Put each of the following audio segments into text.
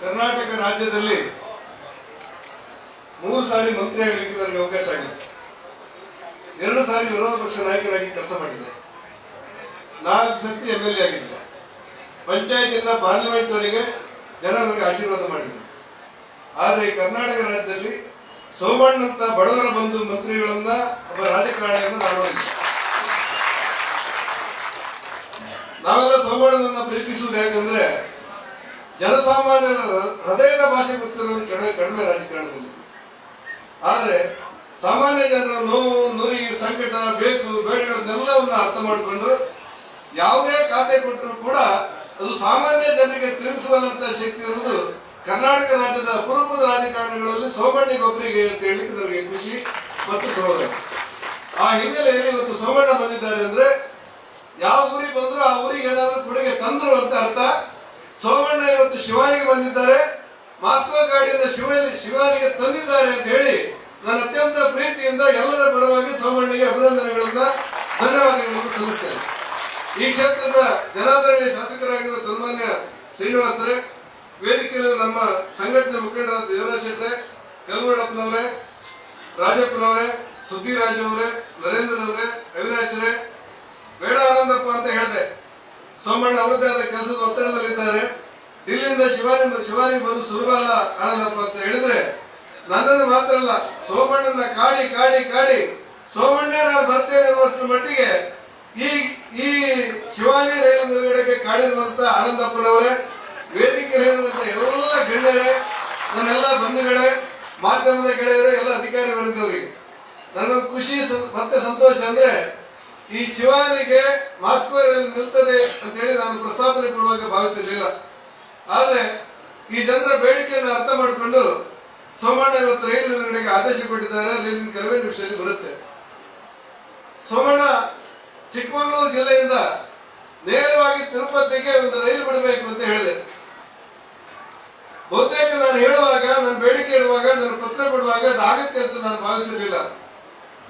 ಕರ್ನಾಟಕ ರಾಜ್ಯದಲ್ಲಿ ಮೂರು ಸಾರಿ ಮಂತ್ರಿ ಆಗಲಿಕ್ಕೆ ನನಗೆ ಅವಕಾಶ ಆಗಿದೆ ಎರಡು ಸಾರಿ ವಿರೋಧ ಪಕ್ಷ ನಾಯಕರಾಗಿ ಕೆಲಸ ಮಾಡಿದ್ದೆ. ನಾಲ್ಕು ಸತಿ ಎಂ ಎಲ್ ಎ ಆಗಿದ್ದೆ. ಪಂಚಾಯತಿಂದ ಪಾರ್ಲಿಮೆಂಟ್ ವರೆಗೆ ಜನ ನನಗೆ ಆಶೀರ್ವಾದ ಮಾಡಿದ್ರು. ಆದರೆ ಕರ್ನಾಟಕ ರಾಜ್ಯದಲ್ಲಿ ಸೋಮಣ್ಣಂತ ಬಡವರ ಬಂಧು ಮಂತ್ರಿಗಳನ್ನ ಒಬ್ಬ ರಾಜಕಾರಣಿಯನ್ನು ನಾನು ನಾವೆಲ್ಲ ಸೋಮಣ್ಣನನ್ನ ಪ್ರೀತಿಸುವುದು ಯಾಕಂದ್ರೆ ಜನಸಾಮಾನ್ಯರ ಹೃದಯದ ಭಾಷೆ ಗೊತ್ತಿರೋದು ಕಡಿಮೆ ಕಡಿಮೆ ರಾಜಕಾರಣದಲ್ಲಿ. ಆದರೆ ಸಾಮಾನ್ಯ ಜನರ ನೋವು, ನುರಿ, ಸಂಕಟ, ಬೇಕು ಬೇಡಗಳನ್ನೆಲ್ಲವನ್ನ ಅರ್ಥ ಮಾಡಿಕೊಂಡು ಯಾವುದೇ ಖಾತೆ ಕೊಟ್ಟರು ಕೂಡ ಅದು ಸಾಮಾನ್ಯ ಜನರಿಗೆ ತಿಳಿಸುವಂತ ಶಕ್ತಿ ಇರುವುದು ಕರ್ನಾಟಕ ರಾಜ್ಯದ ಅಪರೂಪದ ರಾಜಕಾರಣಿಗಳಲ್ಲಿ ಸೋಮಣ್ಣಿಗೊಬ್ಬರಿಗೆ ಅಂತ ಹೇಳಿಕ್ಕೆ ನನಗೆ ಖುಷಿ ಮತ್ತು ಸೌಲಭ್ಯ ಆ ಹಿನ್ನೆಲೆಯಲ್ಲಿ ಇವತ್ತು ಸೋಮಣ್ಣ ಬಂದಿದ್ದಾರೆ ಅಂದ್ರೆ ಯಾವ ಊರಿಗೆ ಬಂದ್ರು ಆ ಊರಿಗೆ ಏನಾದರೂ ಕೊಡುಗೆ ತಂದ್ರು ಅಂತ ಅರ್ಥ. ಶಿವಾನಿಗೆ ಬಂದಿದ್ದಾರೆ. ಮಾಸ್ಕೋ ಗಾಡಿಯಿಂದ ಶಿವಲಿ ಶಿವಾನಿಗೆ ತಂದಿದ್ದಾರೆ ಅಂತ ಹೇಳಿ ನಾನು ಅತ್ಯಂತ ಪ್ರೀತಿಯಿಂದ ಎಲ್ಲರ ಪರವಾಗಿ ಸೋಮಣ್ಣಿಗೆ ಅಭಿನಂದನೆಗಳನ್ನ, ಧನ್ಯವಾದಗಳನ್ನು ಸಲ್ಲಿಸ್ತೇನೆ. ಈ ಕ್ಷೇತ್ರದ ಜನಾದರಣೀಯ ಶಾಸಕರಾಗಿರುವ ಸನ್ಮಾನ್ಯ ಶ್ರೀನಿವಾಸರೇ, ವೇದಿಕೆಯಲ್ಲಿ ನಮ್ಮ ಸಂಘಟನೆ ಮುಖಂಡರಾದ ದೇವರಾಜ್ ಶೆಟ್ರೆ ಕಲ್ಮಡಪ್ಪನವರೇ ರಾಜಪ್ಪನವರೇ ಸುದ್ದಿರಾಜ್ ಅವರೇ ನರೇಂದ್ರನವರೇ, ಅವಿನಾಶ್ರೇ, ಬೇಡ ಆನಂದಪ್ಪ ಅಂತ ಹೇಳಿದೆ. ಸೋಮಣ್ಣ ಅವರದೇ ಆದ ಕೆಲಸದ ಒತ್ತಡದಲ್ಲಿದ್ದಾರೆ. ದಿಲ್ಲಿಯಿಂದ ಶಿವಾನಿ ಶಿವಾನಿ ಬಂದು ಸುರುವಲ್ಲ ಆನಂದಪ್ಪ ಅಂತ ಹೇಳಿದ್ರೆ, ನನ್ನನ್ನು ಮಾತ್ರ ಅಲ್ಲ, ಸೋಮಣ್ಣನ ಕಾಡಿ ಕಾಡಿ ಕಾಡಿ ಸೋಮಣ್ಣ ನಾನು ಬರ್ತೇನೆ ಅನ್ನುವಷ್ಟು ಮಟ್ಟಿಗೆ ಈ ಈ ಶಿವಾನಿ ರೈಲು ನಿಲ್ದಾಣಕ್ಕೆ ಕಾಡಿರುವಂತ ಆನಂದಪ್ಪನವರೇ ವೇದಿಕೆಯಲ್ಲಿರುವಂತ ಎಲ್ಲ ಗಣ್ಯರೇ, ನನ್ನೆಲ್ಲ ಬಂಧುಗಳೇ, ಮಾಧ್ಯಮದ ಗೆಳೆಯರೇ, ಎಲ್ಲ ಅಧಿಕಾರಿ ವರ್ಗದವರಿಗೆ, ನನಗೊಂದು ಖುಷಿ ಮತ್ತೆ ಸಂತೋಷ ಅಂದ್ರೆ ಈ ಶಿವಾನಿಗೆ ಮಾಸ್ಕೋ ರೈಲು ನಿಲ್ತದೆ ಅಂತ ಹೇಳಿ ನಾನು ಪ್ರಸ್ತಾಪನೆ ಕೊಡುವಾಗ ಭಾವಿಸಿರ್ಲಿಲ್ಲ ಆದ್ರೆ ಈ ಜನರ ಬೇಡಿಕೆಯನ್ನು ಅರ್ಥ ಮಾಡಿಕೊಂಡು ಸೋಮಣ್ಣ ಇವತ್ತು ರೈಲು ನಿಲ್ಗಡೆಗೆ ಆದೇಶ ಕೊಟ್ಟಿದ್ದಾರೆ, ಅಲ್ಲಿ ಕೆಲವೇ ನಿಮಿಷದಲ್ಲಿ ಬರುತ್ತೆ. ಸೋಮಣ್ಣ ಚಿಕ್ಕಮಗಳೂರು ಜಿಲ್ಲೆಯಿಂದ ನೇರವಾಗಿ ತಿರುಪತಿಗೆ ಒಂದು ರೈಲು ಬಿಡಬೇಕು ಅಂತ ಹೇಳಿದೆ. ಬಹುತೇಕ ನಾನು ಹೇಳುವಾಗ, ನನ್ನ ಬೇಡಿಕೆ ಇಡುವಾಗ ನನ್ನ ಪತ್ರ ಕೊಡುವಾಗ ಅದಾಗತ್ತೆ ಅಂತ ನಾನು ಭಾವಿಸಿರಲಿಲ್ಲ.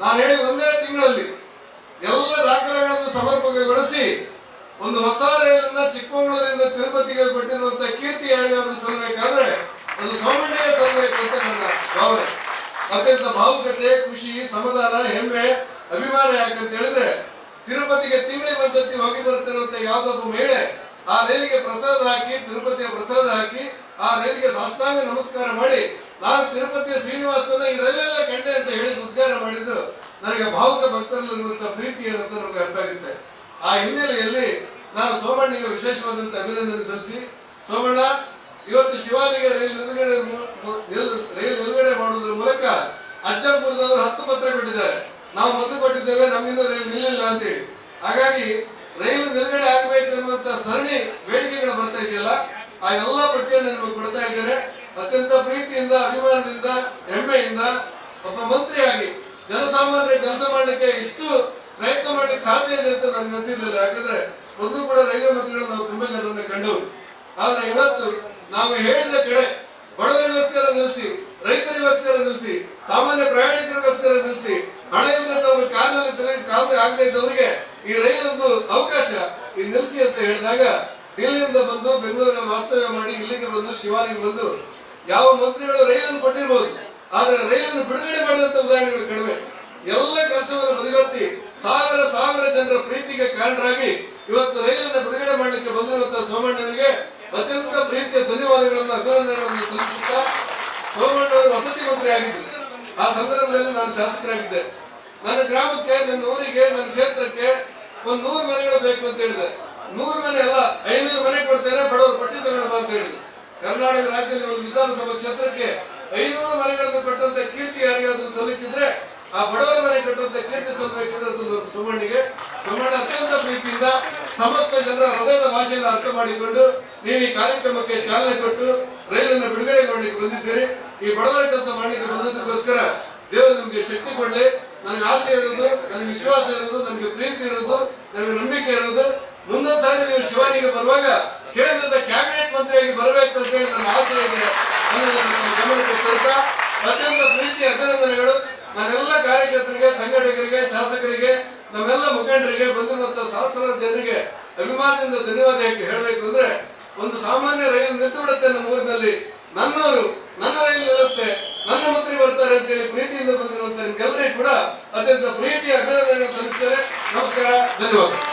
ನಾನು ಹೇಳಿ ಒಂದೇ ತಿಂಗಳಲ್ಲಿ ಎಲ್ಲ ದಾಖಲೆಗಳನ್ನು ಸಮರ್ಪಕಗೊಳಿಸಿ ಒಂದು ಹೊಸ ರೈಲನ್ನ ಚಿಕ್ಕಮಗಳೂರಿಂದ ತಿರುಪತಿಗೆ ಕೊಟ್ಟಿರುವಂತ ಕೀರ್ತಿ ಯಾರಿಗಾದ್ರೂ ಸಲ್ಲಬೇಕಾದ್ರೆ ಅದು ಸೌಮಣ್ಯ ಸಲ್ಲಬೇಕು ಅಂತ ನನ್ನ ಭಾವನೆ. ಅತ್ಯಂತ ಭಾವುಕತೆ, ಖುಷಿ, ಸಮಾಧಾನ, ಹೆಮ್ಮೆ, ಅಭಿಮಾನ ಯಾಕಂತ ಹೇಳಿದ್ರೆ ತಿರುಪತಿಗೆ ತಿಂಗಳಿಗೆ ಒಂದ್ಸತಿ ಹೋಗಿ ಬರ್ತಿರುವಂತ ಯಾವ್ದೊಬ್ಬ ಮಹಿಳೆ ಆ ರೈಲಿಗೆ ಪ್ರಸಾದ ಹಾಕಿ, ತಿರುಪತಿಯ ಪ್ರಸಾದ ಹಾಕಿ ಆ ರೈಲಿಗೆ ಸಾಷ್ಟಾಂಗ ನಮಸ್ಕಾರ ಮಾಡಿ, ನಾನು ತಿರುಪತಿಯ ಶ್ರೀನಿವಾಸನ ಈ ರೈಲೆಲ್ಲ ಕಂಡೆ ಅಂತ ಹೇಳಿ ಉದ್ಗಾರ ಮಾಡಿದ್ದು, ನನಗೆ ಭಾವುಕ ಭಕ್ತರಲ್ಲಿರುವಂತ ಪ್ರೀತಿ ಏನಂತ ನಮಗೆ ಅರ್ಥ ಆಗುತ್ತೆ. ಆ ಹಿನ್ನೆಲೆಯಲ್ಲಿ ನಾನು ಸೋಮಣ್ಣಿಗೆ ವಿಶೇಷವಾದಂತ ಅಭಿನಂದನೆ ಸಲ್ಲಿಸಿ, ಸೋಮಣ್ಣ, ಇವತ್ತು ಶಿವಾನಿಗೆ ರೈಲು ನಿಲುಗಡೆ ರೈಲು ನಿಲುಗಡೆ ಮಾಡುವುದರ ಮೂಲಕ ಅಜ್ಜಂಪುರದವರು ಹತ್ತು ಪತ್ರ ಕೊಟ್ಟಿದ್ದಾರೆ. ನಾವು ಮದ್ದು ಕೊಟ್ಟಿದ್ದೇವೆ ನಮ್ಮಿಂದ ರೈಲು ನಿಲ್ಲಿಲ್ಲ ಅಂತೇಳಿ. ಹಾಗಾಗಿ ರೈಲು ನಿಲುಗಡೆ ಆಗಬೇಕು ಎನ್ನುವಂತ ಸರಣಿ ಬೇಡಿಕೆಗಳು ಬರ್ತಾ ಇದೆಯಲ್ಲ, ಆ ಎಲ್ಲಾ ಪಟ್ಟಿಯನ್ನು ನಿಮಗೆ ಕೊಡ್ತಾ ಇದ್ದೇನೆ. ಅತ್ಯಂತ ಪ್ರೀತಿಯಿಂದ, ಅಭಿಮಾನದಿಂದ, ಹೆಮ್ಮೆಯಿಂದ, ಒಬ್ಬ ಮಂತ್ರಿಯಾಗಿ, ಜನಸಾಮಾನ್ಯರಿಗೆ ಕೆಲಸ ಮಾಡಲಿಕ್ಕೆ ಇಷ್ಟು ಪ್ರಯತ್ನ ಮಾಡಲಿಕ್ಕೆ ಸಾಧ್ಯ ಇದೆ ಅಂತ ನನಗೆ ಅನಿಸಿರ್ಲಿಲ್ಲ. ಯಾಕಂದ್ರೆ ಒಂದು ಕೂಡ ರೈಲ್ವೆ ಮಂತ್ರಿಗಳು ನಾವು ತುಂಬಾ ಜನರನ್ನ ಕಂಡು, ಆದ್ರೆ ಇವತ್ತು ನಾವು ಹೇಳಿದ ಕಡೆ ಬಡವರಿಗೋಸ್ಕರ ನಿಲ್ಲಿಸಿ, ರೈತರಿಗೋಸ್ಕರ ನಿಲ್ಲಿಸಿ, ಸಾಮಾನ್ಯ ಪ್ರಯಾಣಿಕರಿಗೋಸ್ಕರ ನಿಲ್ಲಿಸಿ, ಹಣ ಇಲ್ಲದವರು ಕಾಲಲ್ಲಿ ಕಾಲದ ಆಗದೆ ಇದ್ದವರಿಗೆ ಈ ರೈಲೊಂದು ಅವಕಾಶ ಈ ನಿಲ್ಲಿಸಿ ಅಂತ ಹೇಳಿದಾಗ ದಿಲ್ಲಿಯಿಂದ ಬಂದು ಬೆಂಗಳೂರಿನ ವಾಸ್ತವ್ಯ ಮಾಡಿ ಇಲ್ಲಿಗೆ ಬಂದು ಶಿವಾನಿಗೆ ಬಂದು ಯಾವ ಮಂತ್ರಿಗಳು ರೈಲನ್ನು ಕೊಟ್ಟಿರ್ಬೋದು, ಆದ್ರೆ ರೈಲನ್ನು ಬಿಡುಗಡೆ ಮಾಡಿದಂತ ಉದಾಹರಣೆಗಳು ಕಡಿಮೆ. ಎಲ್ಲ ಕೆಲಸವನ್ನು ಬದಿಗೊತ್ತಿ ಕಾರಣರಾಗಿ ಇವತ್ತು ರೈಲನ್ನು ಬಿಡುಗಡೆ ಮಾಡಲಿಕ್ಕೆ ಬಂದಿರುವಂತಹ ಸೋಮಣ್ಣನಿಗೆ ಅತ್ಯಂತ ಪ್ರೀತಿಯ ಧನ್ಯವಾದಗಳನ್ನು ಅಭಿನಂದನೆಗಳನ್ನು ಸಲ್ಲಿಸುತ್ತಾ ಸೋಮಣ್ಣವರು ವಸತಿ ಮಂತ್ರಿ ಆಗಿದ್ದರು. ಆ ಸಂದರ್ಭದಲ್ಲಿ ನಾನು ಶಾಸಕರಾಗಿದ್ದೆ. ನನ್ನ ಗ್ರಾಮಕ್ಕೆ, ನನ್ನ ಊರಿಗೆ, ನನ್ನ ಕ್ಷೇತ್ರಕ್ಕೆ ಒಂದು ನೂರು ಮನೆಗಳು ಬೇಕು ಅಂತ ಹೇಳಿದೆ. ನೂರು ಮನೆ ಅಲ್ಲ, ಐನೂರು ಮನೆ ಕೊಡ್ತೇನೆ, ಬಡವರು ಪಟ್ಟಿ ತಗೊಂಡು ಅಂತ ಹೇಳಿದ್ರು. ಕರ್ನಾಟಕ ರಾಜ್ಯದಲ್ಲಿ ಒಂದು ವಿಧಾನಸಭಾ ಕ್ಷೇತ್ರಕ್ಕೆ ಐನೂರು ಮನೆಗಳನ್ನು ಕಟ್ಟುವಂತ ಕೀರ್ತಿ ಯಾರಿಗಾದ್ರೂ ಸಲ್ಲಿಸಿದ್ರೆ ಆ ಬಡವರ ಮನೆ ಕಟ್ಟುವಂತ ಕೀರ್ತಿ ಸುಮಣ್ಣಿಗೆ ಸುಮಣ್ಣ ಅತ್ಯಂತ ಪ್ರೀತಿಯಿಂದ ಸಮಸ್ತ ಜನರ ಹೃದಯದ ಭಾಷೆಯನ್ನು ಅರ್ಥ ಮಾಡಿಕೊಂಡು ನೀವು ಈ ಕಾರ್ಯಕ್ರಮಕ್ಕೆ ಚಾಲನೆ ಕೊಟ್ಟು ರೈಲನ್ನು ಬಿಡುಗಡೆ ಮಾಡಲಿಕ್ಕೆ ಬಂದಿದ್ದೀರಿ. ಈ ಬಡವರ ಕೆಲಸ ಮಾಡಲಿಕ್ಕೆ ಬಂದದಕ್ಕೋಸ್ಕರ ದೇವರು ನಿಮಗೆ ಶಕ್ತಿ ಕೊಡಲಿ. ನನಗೆ ಆಸೆ ಇರೋದು, ನನಗೆ ವಿಶ್ವಾಸ ಇರೋದು, ನನಗೆ ಪ್ರೀತಿ ಇರೋದು, ನನಗೆ ನಂಬಿಕೆ ಇರೋದು. ಮುಂದೊಂದು ಸಾರಿ ನೀವು ಶಿವಾನಿಗೆ ಬರುವಾಗ ಕೇಂದ್ರದ ಕ್ಯಾಬಿನೆಟ್ ಮಂತ್ರಿಯಾಗಿ ಬರಬೇಕು ಅಂತ ಹೇಳಿ ನನ್ನ ಆಸೆ ಇದೆ. ಅನ್ನೋದನ್ನು ಗಮನಕ್ಕೆ ತರ್ತಾ ಅತ್ಯಂತ ಪ್ರೀತಿ ಅಭಿನಂದನೆಗಳು. ನಾನೆಲ್ಲ ಕಾರ್ಯಕರ್ತರಿಗೆ ನಮ್ಮೆಲ್ಲ ಮುಖಂಡರಿಗೆ ಬಂದಿರುವಂತಹ ಸಹಸ್ರ ಜನರಿಗೆ ಅಭಿಮಾನದಿಂದ ಧನ್ಯವಾದ ಹೇಳಬೇಕು ಅಂದ್ರೆ, ಒಂದು ಸಾಮಾನ್ಯ ರೈಲು ನಿಂತು ಬಿಡುತ್ತೆ ನಮ್ಮ ಊರಿನಲ್ಲಿ. ನನ್ನವರು, ನನ್ನ ರೈಲು ನಿಲ್ಲುತ್ತೆ, ನನ್ನ ಮಂತ್ರಿ ಬರ್ತಾರೆ ಅಂತೇಳಿ ಪ್ರೀತಿಯಿಂದ ಬಂದಿರುವಂತ ನಿಮ್ಗೆಲ್ಲರಿಗೂ ಕೂಡ ಅತ್ಯಂತ ಪ್ರೀತಿಯ ಅಭಿನಂದನೆ ಸಲ್ಲಿಸ್ತಾರೆ. ನಮಸ್ಕಾರ, ಧನ್ಯವಾದ.